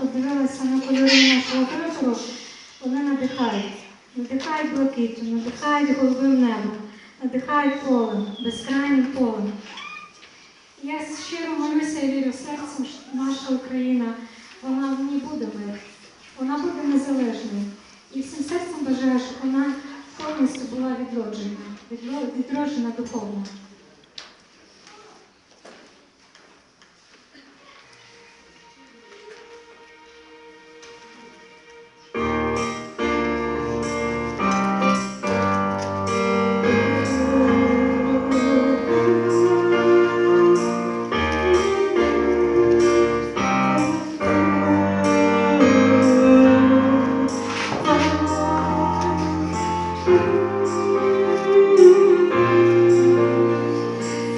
подивилася на кольори нашого прапору, вони надихають. Надихають блакитю, надихають голубим небом, надихають полем, безкрайнім полем. Я щиро молюся і вірю серцем, що наша Україна, вона в ній буде мир, вона буде незалежною. І всім серцем бажаю, щоб вона повністю була відроджена, відро- відроджена духовно.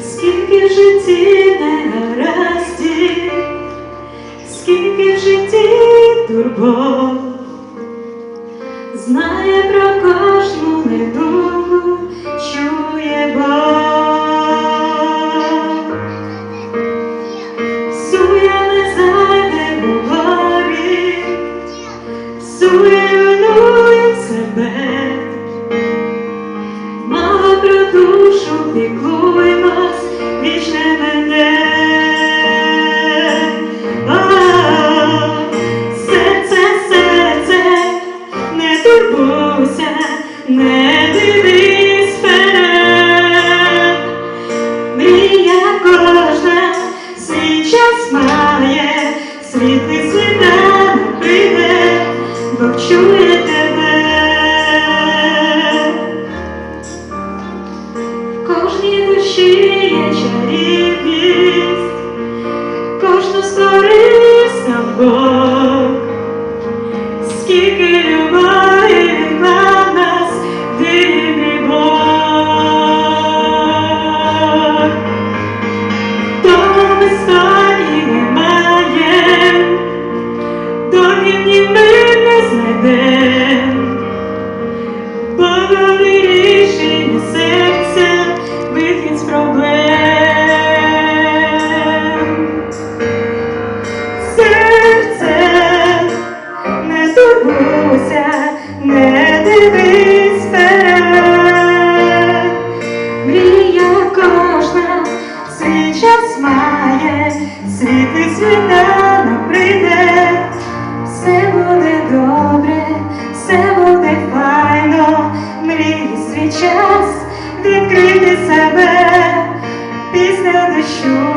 Скільки в житті негараздів, скільки в житті знає про кожну не дивись вперед. Кожна свій час має, світлий бо чує Сяє, світи не прийде, все буде добре, все буде файно, мрій свій час відкрити себе після дощу.